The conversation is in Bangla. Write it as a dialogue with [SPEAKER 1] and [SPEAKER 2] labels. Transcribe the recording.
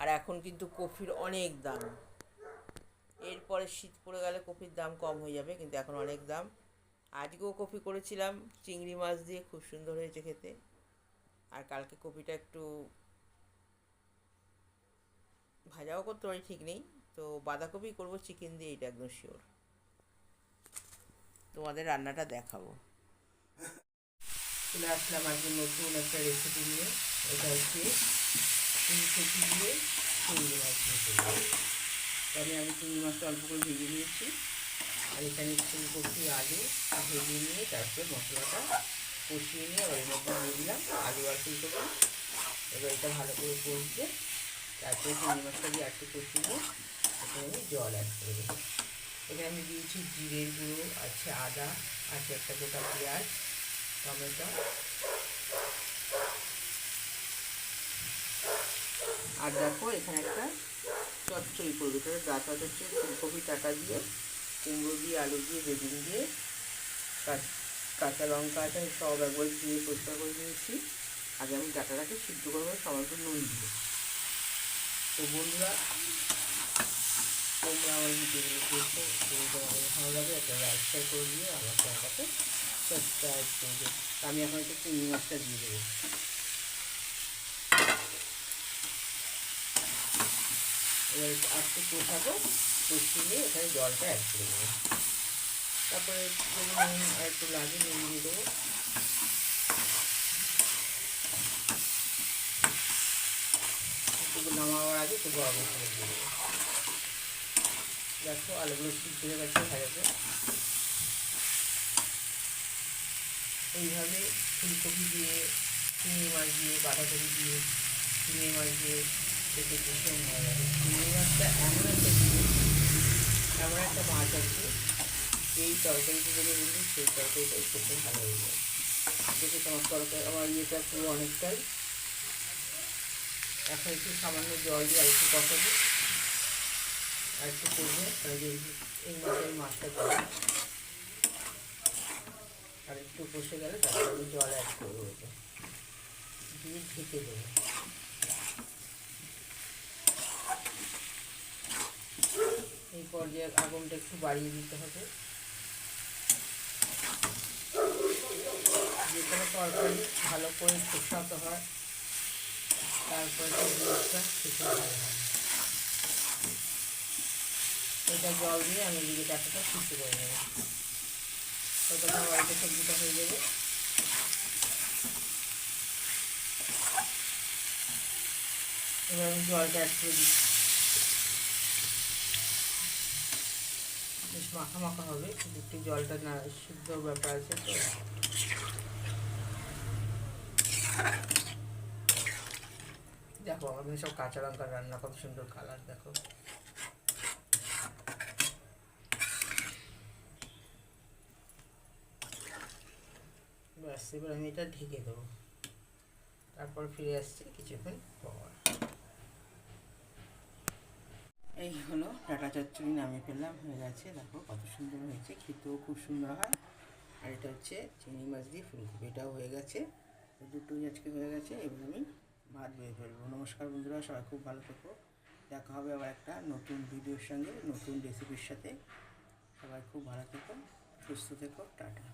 [SPEAKER 1] আর এখন কিন্তু কফির অনেক দাম। এরপরে শীত পড়ে গেলে কফির দাম কম হয়ে যাবে, কিন্তু এখন অনেক দাম। আজকেও কফি করেছিলাম, চিংড়ি মাছ দিয়ে খুব সুন্দর হয়েছে খেতে। আর কালকে কপিটা একটু ভাজাও করতে পারি, ঠিক নেই। তো বাঁধাকপি করব, চিকেন দিয়ে এটা একদম শিওর তোমাদের রান্নাটা দেখাবো। চলে আসলাম আজকে নতুন একটা রেসিপি নিয়ে। এটা হচ্ছে ফুলকপি দিয়ে চিংড়ি মাছ করব তাহলে আমি চিংড়ি মাছটা অল্প করে ভেজে নিয়েছি। আর এখানে ফুলকপি, আলু ভেজে নিয়ে তারপরে মশলাটা কষিয়ে নিয়ে ওর মধ্যে দিয়ে দিলাম আলু আর ফুলকপি। এবার এটা ভালো করে কষবে। তারপরে চিংড়ি মাছটা দিয়ে একটু কষিয়ে নিয়ে এখানে আমি জল অ্যাড করে দেবো। এখানে আমি দিয়েছি জিরের গুঁড়ো, আছে আদা, আছে একটা গোটা পেঁয়াজ, টমেটো। আর দেখো, এখানে একটা চচ্চড়ি করব। এটা ডাটা হচ্ছে ফুলকপি টাটা দিয়ে, কুমড়ো দিয়ে, আলু দিয়ে, বেগুন দিয়ে, কাঁচ- লঙ্কা আছে, আমি সব একবার দিয়ে পরিষ্কার করে নিয়েছি। আগে আমি ডাটাটাকে সিদ্ধ করব সামান্য নুন দিয়ে। তো বন্ধুরা, তোমরা আমার ভিডিওগুলো দেখো ভালো লাগে, একটা লাইক শেয়ার করে দিয়ে আমার চ্যানেলটাকে সাবস্ক্রাইব করে আমি এখন একটা চিংড়ি মাছটা দিয়ে দেবো। এবার একটু কষাবো কষিয়ে এখানে জলটা অ্যাড করে দেবো তারপরে একটু লাগে নুন দিয়ে দেবো। নামাবার আগে একটু গরম মশলা দিয়ে দেবো। দেখো আলুগুলো সিদ্ধ হয়ে গেছে ভাজাতে এইভাবে ফুলকপি দিয়ে, চিংড়ি মাছ দিয়ে, বাঁধাকপি দিয়ে, চিংড়ি মাছ দিয়ে এমন একটা এমন একটা মাছ আছে এই তরকারিটা যদি বলি সেই তরকারিটাই খেতে ভালো হয়ে যায় দেখে তোমার তরকারি অনেকটাই এখন একটু সামান্য জল দিয়ে আর একটু কষাবো আর একটু করব এই মাছের মাছটা করব আর একটু কষে গেলে তারপরে জল অ্যাড করব। দিয়ে ঢেকে দেবো। এই পর্যায়ে আগুনটা একটু বাড়িয়ে দিতে হবে। যে কোনো তরকারি ভালো করে কষাতে হয়, তারপরে জিনিসটা ভালো হয়। এটা জল দিয়ে আমি এদিকে টাকাটা সিদ্ধ করে নেব। ততক্ষণ বাড়িতে সবজিটা হয়ে যাবে। এবার আমি জলটা অ্যাড করে দিচ্ছি। মাখা মাখা হবে একটু জলটা না সিদ্ধ ব্যাপার আছে তো। দেখো, আমি সব কাঁচা লঙ্কা রান্না, কত সুন্দর কালার দেখো। ব্যাস, এবার আমি এটা ঢেকে দেবো। তারপর ফিরে আসছি কিছুক্ষণ পর এই টাটা চচ্চড়ি নামিয়ে ফেললাম, হয়ে গেছে, দেখো কত সুন্দর হয়েছে, খেতেও খুব সুন্দর হয়। আর এটা হচ্ছে চিংড়ি মাছ দিয়ে ফুলকপি, এটাও হয়ে গেছে। দুটোই আজকে হয়ে গেছে, এবার আমি ভাত বেয়ে ফেলব। নমস্কার বন্ধুরা, সবাই খুব ভালো থেকো। দেখা হবে আবার একটা নতুন ভিডিওর সঙ্গে, নতুন রেসিপির সাথে। সবাই খুব ভালো থেকো, সুস্থ থেকো, টাটা।